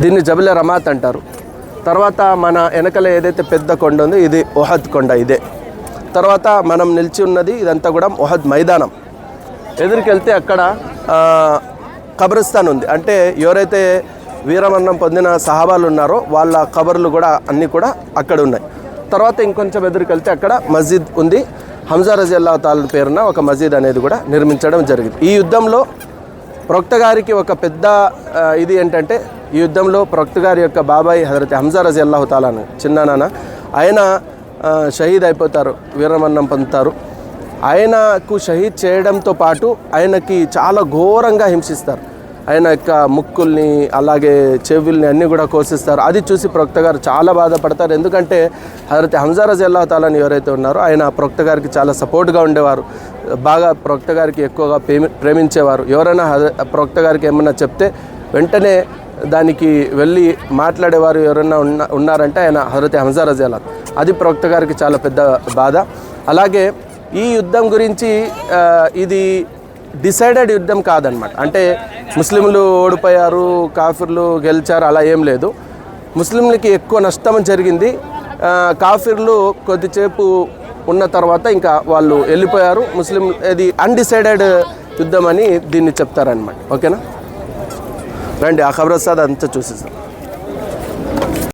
దీన్ని జబిల రమాత్ అంటారు. తర్వాత మన వెనకల ఏదైతే పెద్ద కొండ ఉందో ఇది ఒహద్ కొండ ఇదే. తర్వాత మనం నిలిచి ఉన్నది ఇదంతా కూడా ఒహద్ మైదానం. ఎదురుకెళ్తే అక్కడ ఆ, ఉంది. అంటే ఎవరైతే వీరమరణం పొందిన సహాబాలు ఉన్నారో వాళ్ళ కబర్లు కూడా అన్నీ కూడా అక్కడ ఉన్నాయి. తర్వాత ఇంకొంచెం ఎదురుకెళ్తే అక్కడ మస్జిద్ ఉంది. హంజా రజల్లా తాల పేరున ఒక మస్జిద్ అనేది కూడా నిర్మించడం జరిగింది. ఈ యుద్ధంలో ప్రొక్త గారికి ఒక పెద్ద ఇది ఏంటంటే ఈ యుద్ధంలో ప్రొక్త గారి యొక్క బాబాయ్ హజరత్ హంజా రజీ అల్లాహు తాలాను చిన్న నాన్న. ఆయన షహీద్ అయిపోతారు వీరమరణం పొందుతారు. ఆయనకు షహీద్ చేయడంతో పాటు ఆయనకి చాలా ఘోరంగా హింసిస్తారు. ఆయన యొక్క ముక్కుల్ని అలాగే చెవుల్ని అన్నీ కూడా కోసిస్తారు. అది చూసి ప్రొక్త గారు చాలా బాధపడతారు. ఎందుకంటే హజరత్ హంజారజ్ అల్లా తాలని ఎవరైతే ఉన్నారో ఆయన ప్రొక్త గారికి చాలా సపోర్ట్గా ఉండేవారు. బాగా ప్రొక్త గారికి ఎక్కువగా ప్రేమి ప్రేమించేవారు. ఎవరైనా ప్రొక్త గారికి ఏమన్నా చెప్తే వెంటనే దానికి వెళ్ళి మాట్లాడేవారు ఎవరైనా ఉన్న ఉన్నారంటే ఆయన హజరత్ హంజారజ్ అల్లా అది ప్రొక్త గారికి చాలా పెద్ద బాధ. అలాగే ఈ యుద్ధం గురించి ఇది డిసైడెడ్ యుద్ధం కాదనమాట. అంటే ముస్లింలు ఓడిపోయారు కాఫిర్లు గెలిచారు అలా ఏం లేదు. ముస్లింలకి ఎక్కువ నష్టం జరిగింది. కాఫీర్లు కాఫిర్లు కొద్దిసేపు ఉన్న తర్వాత ఇంకా వాళ్ళు వెళ్ళిపోయారు. ముస్లిం ఇది అన్డిసైడెడ్ యుద్ధం అని దీన్ని చెప్తారనమాట. ఓకేనా? రండి ఆ ఖబరస్తాద్ అంతా చూసేసాం